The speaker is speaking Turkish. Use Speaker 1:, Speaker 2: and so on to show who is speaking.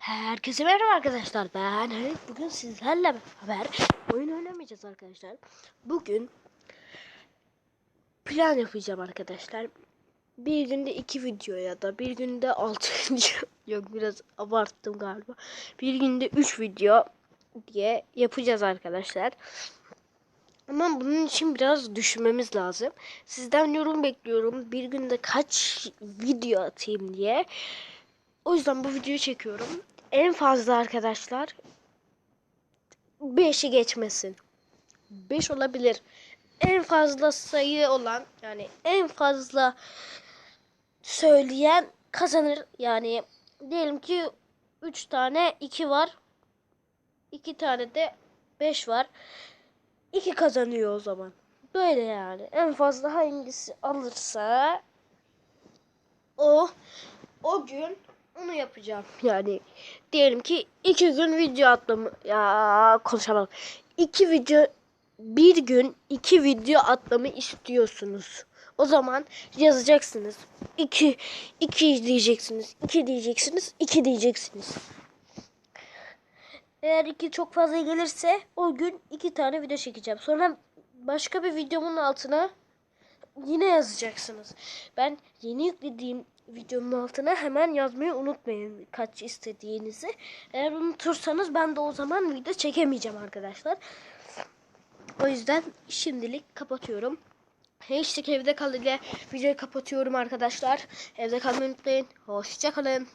Speaker 1: Herkese merhaba arkadaşlar. Ben Halit. Bugün sizlerle beraber oyun oynamayacağız arkadaşlar. Bugün plan yapacağım arkadaşlar. Bir günde iki video ya da bir günde altı video. Yok biraz abarttım galiba. Bir günde üç video diye yapacağız arkadaşlar. Ama bunun için biraz düşünmemiz lazım. Sizden yorum bekliyorum. Bir günde kaç video atayım diye. O yüzden bu videoyu çekiyorum. En fazla arkadaşlar 5'i geçmesin. 5 olabilir. En fazla sayı olan yani en fazla söyleyen kazanır. Yani diyelim ki 3 tane 2 var. 2 tane de 5 var. 2 kazanıyor o zaman. Böyle yani. En fazla hangisi alırsa o o gün onu yapacağım. Yani diyelim ki iki gün video atlamı ya konuşamadım. İki video bir gün iki video atlamı istiyorsunuz. O zaman yazacaksınız. İki, iki diyeceksiniz. iki diyeceksiniz. iki diyeceksiniz. Eğer iki çok fazla gelirse o gün iki tane video çekeceğim. Sonra başka bir videomun altına yine yazacaksınız. Ben yeni yüklediğim videonun altına hemen yazmayı unutmayın kaç istediğinizi. Eğer unutursanız ben de o zaman video çekemeyeceğim arkadaşlar. O yüzden şimdilik kapatıyorum. Hashtag evde kal ile videoyu kapatıyorum arkadaşlar. Evde kalmayı unutmayın. Hoşçakalın.